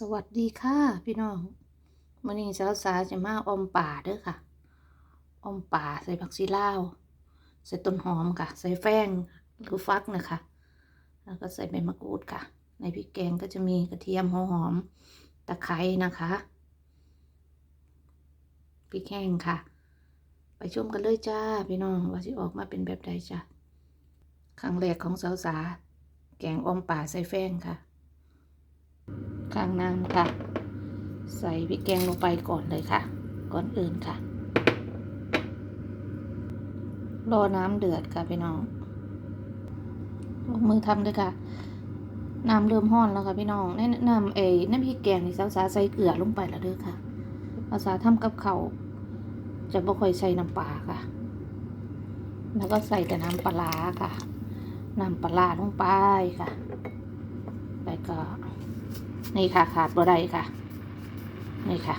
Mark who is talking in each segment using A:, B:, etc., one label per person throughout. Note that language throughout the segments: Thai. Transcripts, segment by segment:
A: สวัสดีค่ะพี่น้องมื้อนี้สาวสาจะมาอมป่าเด้อค่ะ อมป่าใส่ผักชีลาว ใส่ต้นหอมค่ะ ใส่แป้งหรือฟักนะคะ แล้วก็ใส่ใบมะกรูดค่ะ ในพริกแกงก็จะมีกระเทียมหัวหอม ตะไคร้นะคะพริกแห้งค่ะ ไปชมกันเลยจ้าพี่น้องว่าสิออกมาเป็นแบบใดจ้ะครั้งแรกของสาวสาแกงอมป่าใส่แป้งค่ะ ข้างน้ำค่ะ ใส่พริกแกงลงไปก่อนเลยค่ะ ก่อนอื่นค่ะ รอน้ำเดือดค่ะพี่น้องลงมือทำเลยค่ะ น้ำเริ่มห้อนแล้วค่ะพี่น้องแนะนำเอ้น้ำพริกแกงนี่สาวสาใส่เกลือลงไปแล้วเด้อค่ะภาษาทำกับเขาจะบ่ค่อยใส่น้ำปลาค่ะ แล้วก็ใส่แต่น้ำปลาค่ะ น้ำปลาร้าลงไปค่ะแล้วก็ นี่ค่ะ ขาดบ่ได้ค่ะ นี่ค่ะ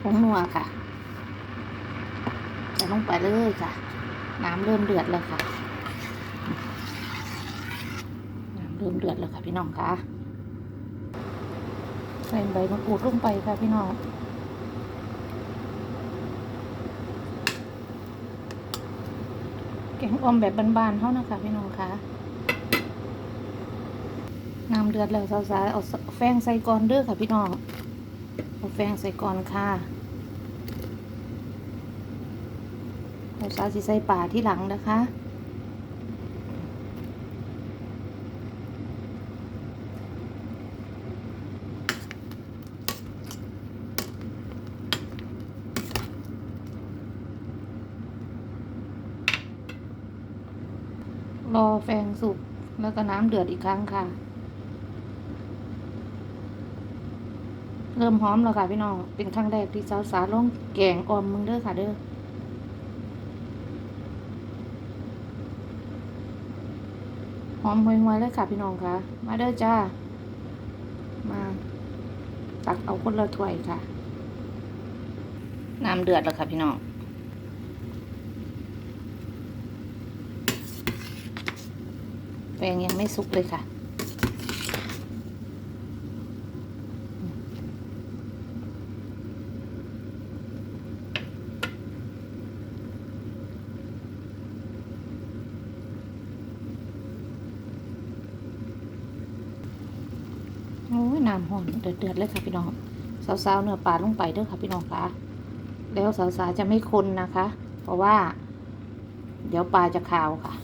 A: ผงนัวค่ะใส่ลงไปเลยค่ะ น้ำเริ่มเดือดแล้วค่ะ น้ำเริ่มเดือดแล้วค่ะพี่น้องค่ะใส่ใบมะกรูดลงไปค่ะพี่น้องแกงออมแบบบานๆเท่านะคะพี่น้องคะ น้ำเดือดแล้วสาวๆเอาแป้งใส่ก่อนเด้อค่ะพี่น้องเอาแป้งใส่ก่อนค่ะเอาสาวสิใส่ป่าที่หลังนะคะรอแป้งสุกแล้วก็น้ำเดือดอีกครั้งค่ะ เริ่มหอมแล้วค่ะพี่น้อง เป็นครั้งแรกที่สาวสาลงแกงออมมึงเด้อค่ะเด้อหอมห่วยๆเลยค่ะพี่น้องค่ะ มาเด้อจ้า มาตักเอาคนละถ้วยค่ะ น้ำเดือดแล้วค่ะพี่น้องแป้งยังไม่สุกเลยค่ะ โอ้ยน้ำหอนเดือดเดือดเลยค่ะพี่น้องสาวๆเนื้อปลาลงไปเด้อค่ะพี่น้องคะแล้วสาวๆจะไม่คนนะคะ เพราะว่า เดี๋ยวปลาจะคาวค่ะ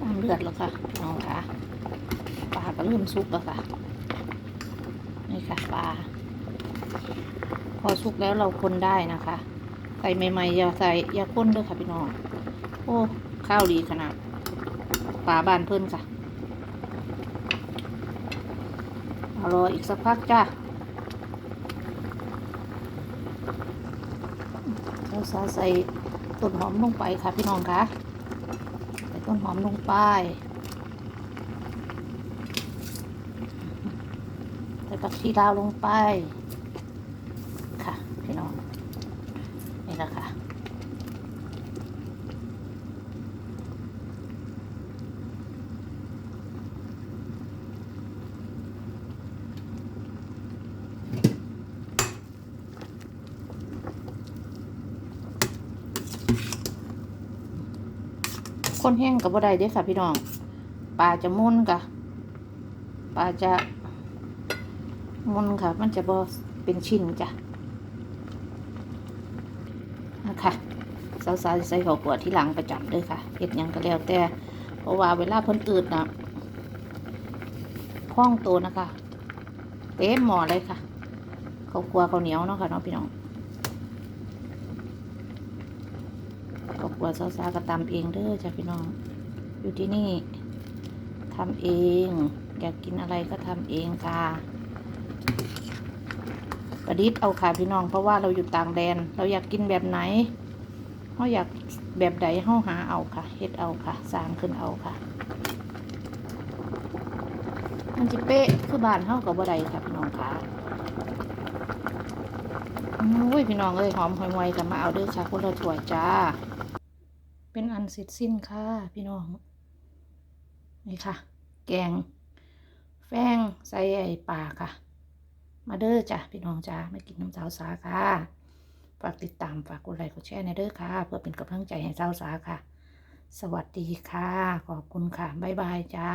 A: น้ำเดือดแล้วค่ะน้องค่ะปลาก็เริ่มสุกแล้วค่ะ นี่ค่ะปลา พอสุกแล้วเราคนได้นะคะ ใส่ใหม่ๆ อย่าใส่อย่าข้นด้วยค่ะพี่น้อง โอ้ ข้าวดีขนาดปลาบานเพิ่อนค่ะรออีกสักพักจ้าเราสาใส่ต้นหอมลงไปค่ะพี่น้องค่ะใส่ต้นหอมลงไป ใส่ ผักชีลาวลงไป ค่ะพี่น้องนี่แหละคะคนแห้งกับบ่ได้เด้ค่ะพี่น้องปลาจะมุนค่ะปลาจะ มุนค่ะ มันจะบ่เป็นชิ้นจ้ะนะคะสาวๆใส่ข้าวกวดที่หลังประจำเด้วยค่ะเห็ดยังก็แล้วแต่ เพราะว่าเวลาเพิ่นอืดนะพ่องโตนะคะเต็มหมอเลยค่ะข้าวกลัวข้าวเหนียวเนาะค่ะเนาะพี่น้องข้าวกลัวสาวๆก็ตำเองเด้อจ้ะพี่น้อง อยู่ที่นี่ทำเอง อยากกินอะไรก็ทำเองค่ะ ประดิษฐ์เอาค่ะพี่น้อง เพราะว่าเราอยู่ต่างแดน เราอยากกินแบบไหนเราอยากแบบใดเฮาหาเอาค่ะเฮ็ดเอาค่ะสร้างขึ้นเอาค่ะ มันจะเป๊ะคือบ้านเฮากับบ่ได้ค่ะพี่น้องค่ะอุ้ยพี่น้องเอ้ยหอมหอยมวยกันมาเอาเด้อค่ะคนละถ้วยจ้า เป็นอันเสร็จสิ้นค่ะ พี่น้อง นี่ค่ะ แกง แฟงใส่ไอ้ปลาค่ะ มาเด้อจ้ะพี่น้องจ้าไม่กินน้ำสาวสาค่ะ ฝากติดตามฝากกดไลค์กดแชร์ในเด้อค่ะ เพื่อเป็นกำลังใจให้สาวสาค่ะ สวัสดีค่ะ ขอบคุณค่ะ บ๊ายบายจ้า